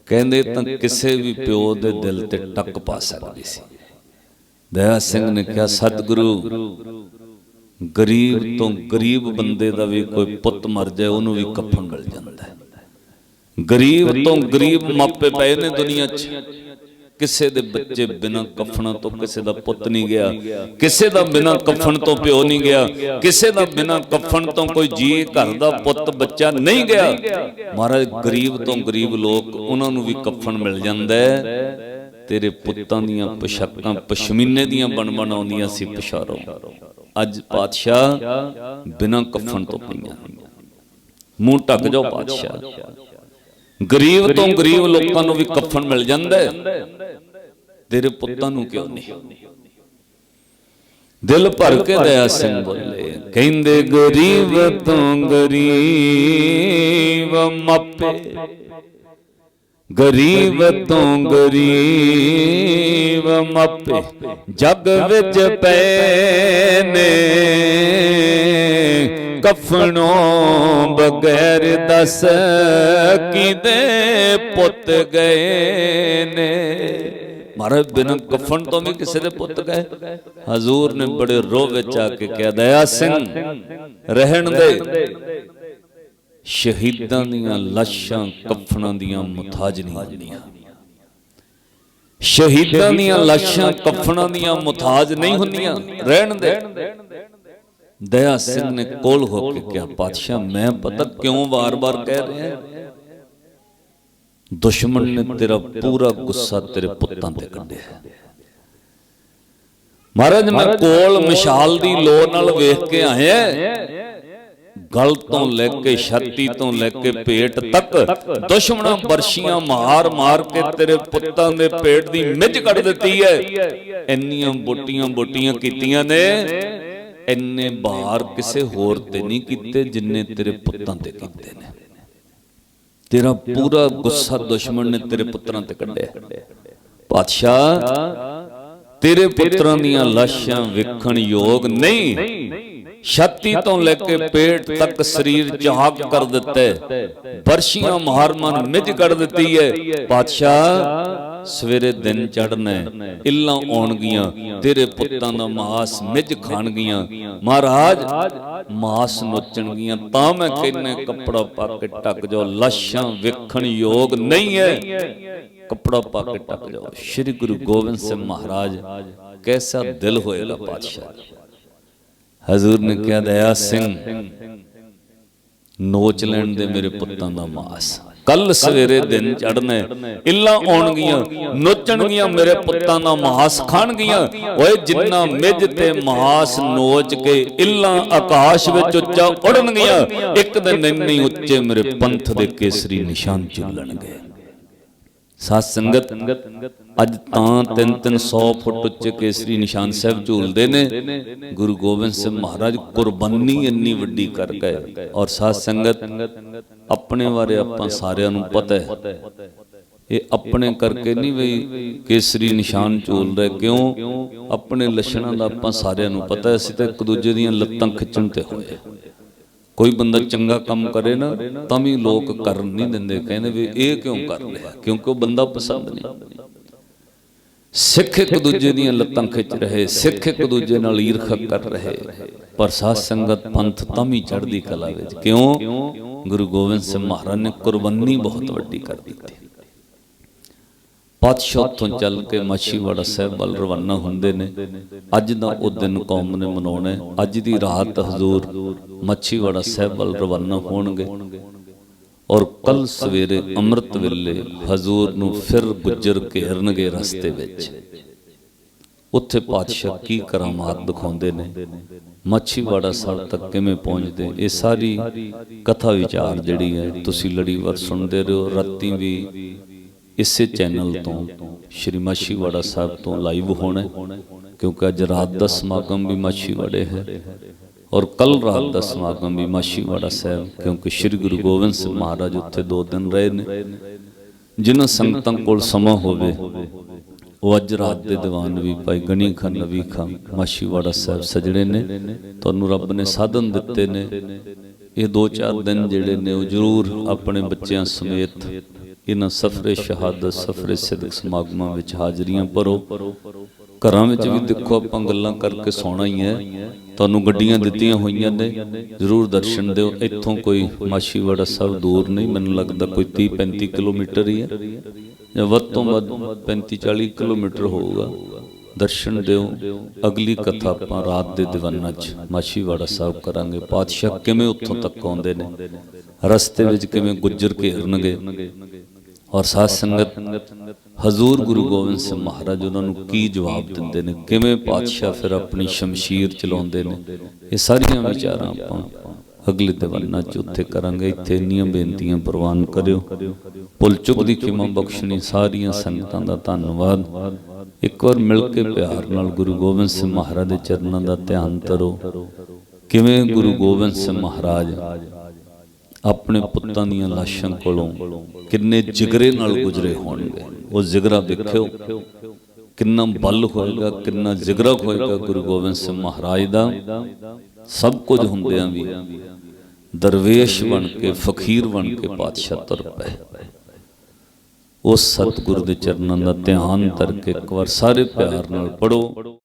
ਕਹਿੰਦੇ ਤਾਂ ਕਿਸੇ ਵੀ ਪਿਓ ਦੇ ਦਿਲ ਤੇ ਟੱਕ ਪਾ ਸਕਦੀ ਸੀ। ਦਇਆ ਸਿੰਘ ਨੇ ਕਿਹਾ ਸਤਿਗੁਰੂ ਗਰੀਬ ਤੋਂ ਗਰੀਬ ਬੰਦੇ ਦਾ ਵੀ ਕੋਈ ਪੁੱਤ ਮਰ ਜਾਏ ਉਹਨੂੰ ਵੀ ਕਫਨ ਮਿਲ ਜਾਂਦਾ ਗਰੀਬ ਤੋਂ ਗਰੀਬ ਮਾਪੇ ਪਏ ਨੇ ਦੁਨੀਆ 'ਚ। ਕਿਸੇ ਦੇ ਬੱਚੇ ਬਿਨਾਂ ਕਫਨਾਂ ਤੋਂ ਕਿਸੇ ਦਾ ਪੁੱਤ ਨਹੀਂ ਗਿਆ। ਕਿਸੇ ਦਾ ਬਿਨਾਂ ਕਫਨ ਤੋਂ ਪਿਓ ਨਹੀਂ ਗਿਆ। ਕਿਸੇ ਦਾ ਬਿਨਾਂ ਕਫਨ ਤੋਂ ਕੋਈ ਜੀ ਘਰ ਦਾ ਪੁੱਤ ਬੱਚਾ ਨਹੀਂ ਗਿਆ। ਮਹਾਰਾਜ ਗਰੀਬ ਤੋਂ ਗਰੀਬ ਲੋਕ ਉਹਨਾਂ ਨੂੰ ਵੀ ਕਫਨ ਮਿਲ ਜਾਂਦਾ ਹੈ। ਤੇਰੇ ਪੁੱਤਾਂ ਦੀਆਂ ਪੋਸ਼ਾਕਾਂ ਪਸ਼ਮੀਨੇ ਦੀਆਂ ਬਣ ਬਣ ਆਉਂਦੀਆਂ ਸੀ ਪਸ਼ਾਰੋਂ ਅੱਜ ਪਾਤਸ਼ਾਹ ਬਿਨਾਂ ਕਫਨ ਤੋਂ ਪਈਆਂ। ਮੂੰਹ ਢੱਕ ਜਾਓ ਪਾਤਸ਼ਾਹ। ਗਰੀਬ ਤੋਂ ਗਰੀਬ ਲੋਕਾਂ ਨੂੰ ਵੀ ਕਫਨ ਮਿਲ ਜਾਂਦਾ ਹੈ। ਤੇਰੇ ਪੁੱਤਾਂ ਨੂੰ ਕਿਉਂ ਨਹੀਂ? ਦਿਲ ਭਰ ਕੇ ਦਇਆ ਸਿੰਘ ਬੋਲੇ ਕਹਿੰਦੇ ਗਰੀਬ ਤੋਂ ਗਰੀਬ ਮਾਪੇ। ਗਰੀਬ ਤੋਂ ਗਰੀਬ ਮਾਪੇ। ਜਗ ਵਿੱਚ ਪਏ ਨੇ ਕਫਨੋਂ ਬਗੈਰ ਦਸ ਕਿਦੇ ਪੁੱਤ ਗਏ ਨੇ? ਮਾਰੇ ਬਿਨ ਕਫਨ ਤੋਂ ਵੀ ਕਿਸੇ ਦੇ ਪੁੱਤ ਗਏ। ਹਜ਼ੂਰ ਨੇ ਬੜੇ ਰੋਹ ਵਿੱਚ ਆ ਕੇ ਕਿਹਾ, ਦਇਆ ਸਿੰਘ, ਰਹਿਣ ਦੇ। ਸ਼ਹੀਦਾਂ ਦੀਆਂ ਲਾਸ਼ਾਂ, ਕਫਨਾਂ ਦੀਆਂ ਮੁਤਾਜ ਨਹੀਂ ਹੁੰਦੀਆਂ। ਸ਼ਹੀਦਾਂ ਦੀਆਂ ਲਾਸ਼ਾਂ, ਕਫਨਾਂ ਦੀਆਂ ਮੁਤਾਜ ਨਹੀਂ ਹੁੰਦੀਆਂ। ਰਹਿਣ ਦੇ। ਦਇਆ ਸਿੰਘ ਨੇ ਕੋਲ ਹੋ ਕੇ ਕਿਹਾ ਪਾਤਸ਼ਾਹ ਮੈਂ ਪਤਾ ਕਿਉਂ ਵਾਰ-ਵਾਰ ਕਹਿ ਰਿਹਾ ਦੁਸ਼ਮਣ ਨੇ ਤੇਰਾ ਪੂਰਾ ਗੁੱਸਾ ਤੇਰੇ ਪੁੱਤਾਂ ਤੇ ਕੱਢਿਆ ਮਹਾਰਾਜ ਮੈਂ ਕੋਲ ਮਿਸਾਲ ਦੀ ਲੋ ਨਾਲ ਵੇਖ ਕੇ ਆਇਆ ਗਲ ਤੋਂ ਲੈ ਕੇ ਛਾਤੀ ਤੋਂ ਲੈ ਕੇ ਪੇਟ ਤੱਕ ਦੁਸ਼ਮਣਾਂ ਵਰਸ਼ੀਆਂ ਮਾਰ ਮਾਰ ਕੇ ਤੇਰੇ ਪੁੱਤਾਂ ਦੇ ਪੇਟ ਦੀ ਮਿੱਝ ਕੱਢ ਦਿੱਤੀ ਹੈ। ਇੰਨੀਆਂ ਬੋਟੀਆਂ ਬੋਟੀਆਂ ਕੀਤੀਆਂ ਨੇ। ਇੰਨੇ ਬਾਹਰ ਕਿਸੇ ਹੋਰ ਤੇ ਨਹੀਂ ਕੀਤੇ ਜਿੰਨੇ ਤੇਰੇ ਪੁੱਤਾਂ ਤੇ ਕੀਤੇ ਨੇ। ਤੇਰਾ ਪੂਰਾ ਗੁੱਸਾ ਦੁਸ਼ਮਣ ਨੇ ਤੇਰੇ ਪੁੱਤਰਾਂ ਤੇ ਕੱਢਿਆ। ਪਾਤਸ਼ਾਹ, ਤੇਰੇ ਪੁੱਤਰਾਂ ਦੀਆਂ ਲਾਸ਼ਾਂ ਵੇਖਣ ਯੋਗ ਨਹੀਂ। ਛਾਤੀ ਤੋਂ ਲੈ ਕੇ ਪੇਟ ਤੱਕ ਸਰੀਰ ਚਾਹਕ ਕਰ ਦਿੱਤਾ ਵਰਸ਼ੀਆਂ ਮਹਾਰਮਾਂ ਮਿੱਝ ਕੱਢ ਦਿੱਤੀ ਹੈ। ਪਾਤਸ਼ਾਹ, ਸਵੇਰੇ ਦਿਨ ਚੜਨਾ ਇੱਲਾਂ ਆਉਣਗੀਆਂ, ਤੇਰੇ ਪੁੱਤਾਂ ਦਾ ਮਾਸ ਮਿੱਝ ਖਾਣਗੀਆਂ। ਮਹਾਰਾਜ, ਮਾਸ ਨੋਚਣਗੀਆਂ, ਤਾਂ ਮੈਂ ਕਹਿੰਨੇ ਕੱਪੜਾ ਪਾ ਕੇ ਟੱਕ ਜਾਓ। ਲਾਸ਼ਾਂ ਵੇਖਣ ਯੋਗ ਨਹੀਂ ਹੈ। ਕੱਪੜਾ ਪਾ ਕੇ ਟੱਕ ਜਾਓ। ਸ੍ਰੀ ਗੁਰੂ ਗੋਬਿੰਦ ਸਿੰਘ ਮਹਾਰਾਜ, ਕੈਸਾ ਦਿਲ ਹੋਏਗਾ ਪਾਤਸ਼ਾਹ ਹਜ਼ੂਰ ਨੇ ਕਿਹਾ, ਦਇਆ ਸਿੰਘ, ਨੋਚ ਲੈਣ ਦੇ ਮੇਰੇ ਪੁੱਤਾਂ ਦਾ ਮਾਸ। ਕੱਲ ਸਵੇਰੇ ਦਿਨ ਚੜਨੇ ਇੱਲਾਂ ਆਉਣਗੀਆਂ, ਨੋਚਣਗੀਆਂ ਮੇਰੇ ਪੁੱਤਾਂ ਦਾ ਮਹਾਸ ਖਾਣਗੀਆਂ। ਓਏ, ਜਿੰਨਾ ਮਿੱਝ ਤੇ ਮਹਾਸ ਨੋਚ ਕੇ ਇੱਲਾਂ ਆਕਾਸ਼ ਵਿੱਚ ਉੱਚਾ ਉੜਨਗੀਆਂ ਇੱਕ ਦਿਨ ਇੰਨੀ ਉੱਚੇ ਮੇਰੇ ਪੰਥ ਦੇ ਕੇਸਰੀ ਨਿਸ਼ਾਨ ਚੁੱਲਣਗੇ ਸਾਧ ਸੰਗਤ, ਅੱਜ ਤਾਂ 3-300 ਫੁੱਟ ਉੱਚੇ ਕੇਸਰੀ ਨਿਸ਼ਾਨ ਸਾਹਿਬ ਝੂਲਦੇ ਨੇ। ਗੁਰੂ ਗੋਬਿੰਦ ਸਿੰਘ ਮਹਾਰਾਜ ਕੁਰਬਾਨੀ ਇੰਨੀ ਵੱਡੀ ਕਰ ਗਏ। ਔਰ ਸਾਧ ਸੰਗਤ, ਆਪਣੇ ਬਾਰੇ ਆਪਾਂ ਸਾਰਿਆਂ ਨੂੰ ਪਤਾ ਹੈ। ਇਹ ਆਪਣੇ ਕਰਕੇ ਨਹੀਂ ਵੀ ਕੇਸਰੀ ਨਿਸ਼ਾਨ ਝੂਲ ਰਹੇ, ਕਿਉਂ? ਆਪਣੇ ਲੱਛਣਾਂ ਦਾ ਆਪਾਂ ਸਾਰਿਆਂ ਨੂੰ ਪਤਾ ਅਸੀਂ ਤਾਂ ਇੱਕ ਦੂਜੇ ਦੀਆਂ ਲੱਤਾਂ ਖਿੱਚਣ ਤੇ ਹੋਏ ਕੋਈ ਬੰਦਾ ਚੰਗਾ ਕੰਮ ਕਰੇ ਨਾ, ਤਾਂ ਵੀ ਲੋਕ ਕਰਨ ਨਹੀਂ ਦਿੰਦੇ। ਕਹਿੰਦੇ ਵੀ ਇਹ ਕਿਉਂ ਕਰ ਰਿਹਾ ਕਿਉਂਕਿ ਉਹ ਬੰਦਾ ਪਸੰਦ ਨਹੀਂ। ਸਿੱਖ ਇੱਕ ਦੂਜੇ ਦੀਆਂ ਲੱਤਾਂ ਖਿੱਚ ਰਹੇ, ਸਿੱਖ ਇੱਕ ਦੂਜੇ ਨਾਲ ਈਰਖਾ ਕਰ ਰਹੇ। ਪਰ ਸਾਧ ਸੰਗਤ, ਪੰਥ ਤਾਂ ਵੀ ਚੜ੍ਹਦੀ ਕਲਾ ਵਿੱਚ। ਕਿਉਂ? ਗੁਰੂ ਗੋਬਿੰਦ ਸਿੰਘ ਮਹਾਰਾਜ ਨੇ ਕੁਰਬਾਨੀ ਬਹੁਤ ਵੱਡੀ ਕਰ ਦਿੱਤੀ। ਪਾਤਸ਼ਾਹ ਤੋਂ ਚੱਲ ਕੇ ਮਾਛੀਵਾੜਾ ਸਾਹਿਬ ਵੱਲ ਰਵਾਨਾ ਹੁੰਦੇ ਨੇ। ਅੱਜ ਦਾ ਉਹ ਦਿਨ ਕੌਮ ਨੇ ਮਨਾਉਣਾ ਹੈ। ਅੱਜ ਦੀ ਰਾਤ ਹਜ਼ੂਰ ਮਾਛੀਵਾੜਾ ਸਾਹਿਬ ਵੱਲ ਰਵਾਨਾ ਹੋਣਗੇ। ਔਰ ਕੱਲ ਸਵੇਰੇ ਅੰਮ੍ਰਿਤ ਵੇਲੇ ਹਜ਼ੂਰ ਨੂੰ ਫਿਰ ਗੁੱਜਰ ਘੇਰਨਗੇ ਰਸਤੇ ਵਿੱਚ। ਉੱਥੇ ਪਾਤਸ਼ਾਹ ਕੀ ਕਰਾਮਾਤ ਦਿਖਾਉਂਦੇ ਨੇ? ਮਾਛੀਵਾੜਾ ਸਾਹਿਬ ਤੱਕ ਕਿਵੇਂ ਪਹੁੰਚਦੇ? ਇਹ ਸਾਰੀ ਕਥਾ ਵਿਚਾਰ ਜਿਹੜੀ ਹੈ ਤੁਸੀਂ ਲੜੀਵਾਰ ਸੁਣਦੇ ਰਹੋ ਰਾਤੀ ਵੀ ਇਸੇ ਚੈਨਲ ਤੋਂ ਸ਼੍ਰੀ ਮਾਛੀਵਾੜਾ ਸਾਹਿਬ ਤੋਂ ਲਾਈਵ ਹੋਣਾ ਕਿਉਂਕਿ ਅੱਜ ਰਾਤ ਦਾ ਸਮਾਗਮ ਵੀ ਮਾਛੀਵਾੜੇ ਹੈ ਔਰ ਕੱਲ ਰਾਤ ਦਾ ਸਮਾਗਮ ਵੀ ਮਾਛੀਵਾੜਾ ਸਾਹਿਬ, ਕਿਉਂਕਿ ਸ਼੍ਰੀ ਗੁਰੂ ਗੋਬਿੰਦ ਸਿੰਘ ਮਹਾਰਾਜ ਉੱਥੇ ਦੋ ਦਿਨ ਰਹੇ ਨੇ। ਜਿਨ੍ਹਾਂ ਸੰਗਤਾਂ ਕੋਲ ਸਮਾਂ ਹੋਵੇ, ਉਹ ਅੱਜ ਰਾਤ ਦੇ ਦੀਵਾਨ ਵੀ ਭਾਈ ਗਣੀ ਖਾਨ ਨਵੀ ਖਾਨ ਮਾਛੀਵਾੜਾ ਸਾਹਿਬ ਸਜੜੇ ਨੇ। ਤੁਹਾਨੂੰ ਰੱਬ ਨੇ ਸਾਧਨ ਦਿੱਤੇ ਨੇ। ਇਹ ਦੋ ਚਾਰ ਦਿਨ ਜਿਹੜੇ ਨੇ ਉਹ ਜ਼ਰੂਰ ਆਪਣੇ ਬੱਚਿਆਂ ਸਮੇਤ ਇਹਨਾਂ ਸਫਰੇ ਸ਼ਹਾਦਤ, ਸਫਰੇ ਸਿਦਕ ਸਮਾਗਮਾਂ ਵਿੱਚ ਹਾਜ਼ਰੀਆਂ ਭਰੋ। ਘਰਾਂ ਵਿੱਚ ਵੀ ਦੇਖੋ ਆਪਾਂ ਗੱਲਾਂ ਕਰਕੇ ਸੌਣਾ ਹੀ ਹੈ। ਤੁਹਾਨੂੰ ਗੱਡੀਆਂ ਦਿੱਤੀਆਂ ਹੋਈਆਂ ਨੇ। ਜ਼ਰੂਰ ਦਰਸ਼ਨ ਦਿਓ। ਇੱਥੋਂ ਕੋਈ ਮਾਛੀਵਾੜਾ ਸਾਹਿਬ ਦੂਰ ਨਹੀਂ। ਮੈਨੂੰ ਲੱਗਦਾ ਕੋਈ 30 35 ਕਿਲੋਮੀਟਰ ਹੀ ਹੈ। ਜਾਂ ਵੱਧ ਤੋਂ ਵੱਧ 35 40 ਕਿਲੋਮੀਟਰ ਹੋਊਗਾ। ਦਰਸ਼ਨ ਦਿਓ। ਅਗਲੀ ਕਥਾ ਆਪਾਂ ਰਾਤ ਦੇ ਦੀਵਾਨਾਂ 'ਚ ਮਾਛੀਵਾੜਾ ਸਾਹਿਬ ਕਰਾਂਗੇ। ਪਾਤਸ਼ਾਹ ਕਿਵੇਂ ਉੱਥੋਂ ਤੱਕ ਆਉਂਦੇ ਨੇ? ਰਸਤੇ ਵਿੱਚ ਕਿਵੇਂ ਗੁੱਜਰ ਘੇਰਨਗੇ? ਔਰ ਸਾਧ ਸੰਗਤ, ਹਜ਼ੂਰ ਗੁਰੂ ਗੋਬਿੰਦ ਸਿੰਘ ਮਹਾਰਾਜ ਉਹਨਾਂ ਨੂੰ ਕੀ ਜਵਾਬ ਦਿੰਦੇ ਨੇ, ਕਿਵੇਂ ਪਾਤਸ਼ਾਹ ਫਿਰ ਆਪਣੀ ਸ਼ਮਸ਼ੀਰ ਚਲਾਉਂਦੇ ਨੇ, ਇਹ ਸਾਰੀਆਂ ਵਿਚਾਰਾਂ ਆਪਾਂ ਅਗਲੇ ਦਿਵਾਨਾ 'ਚ ਉੱਥੇ ਕਰਾਂਗੇ। ਇੱਥੇ ਇੰਨੀਆਂ ਬੇਨਤੀਆਂ ਪ੍ਰਵਾਨ ਕਰਿਓ। ਭੁੱਲ ਚੁੱਕ ਦੀ ਖਿਮਾ ਬਖਸ਼ਣੀ, ਸਾਰੀਆਂ ਸੰਗਤਾਂ ਦਾ ਧੰਨਵਾਦ। ਇੱਕ ਵਾਰ ਮਿਲ ਕੇ ਪਿਆਰ ਨਾਲ ਗੁਰੂ ਗੋਬਿੰਦ ਸਿੰਘ ਮਹਾਰਾਜ ਦੇ ਚਰਨਾਂ ਦਾ ਧਿਆਨ ਧਰੋ। ਕਿਵੇਂ ਗੁਰੂ ਗੋਬਿੰਦ ਸਿੰਘ ਮਹਾਰਾਜ ਆਪਣੇ ਪੁੱਤਾਂ ਦੀਆਂ ਲਾਸ਼ਾਂ ਕੋਲੋਂ ਕਿੰਨੇ ਜਿਗਰੇ ਨਾਲ ਗੁਜ਼ਰੇ ਹੋਣਗੇ? ਉਹ ਜਿਗਰਾ ਵੇਖਿਓ ਕਿੰਨਾ ਬਲ ਹੋਏਗਾ ਕਿੰਨਾ ਜਿਗਰਾ ਹੋਏਗਾ ਗੁਰੂ ਗੋਬਿੰਦ ਸਿੰਘ ਮਹਾਰਾਜ ਦਾ। ਸਭ ਕੁਝ ਹੁੰਦਿਆਂ ਵੀ ਦਰਵੇਸ਼ ਬਣ ਕੇ ਫਕੀਰ ਬਣ ਕੇ ਪਾਤਸ਼ਾਹ ਤੁਰ ਪਏ। ਉਸ ਸਤਿਗੁਰ ਦੇ ਚਰਨਾਂ ਦਾ ਧਿਆਨ ਧਰ ਕੇ ਇੱਕ ਵਾਰ ਸਾਰੇ ਪਿਆਰ ਨਾਲ ਪੜੋ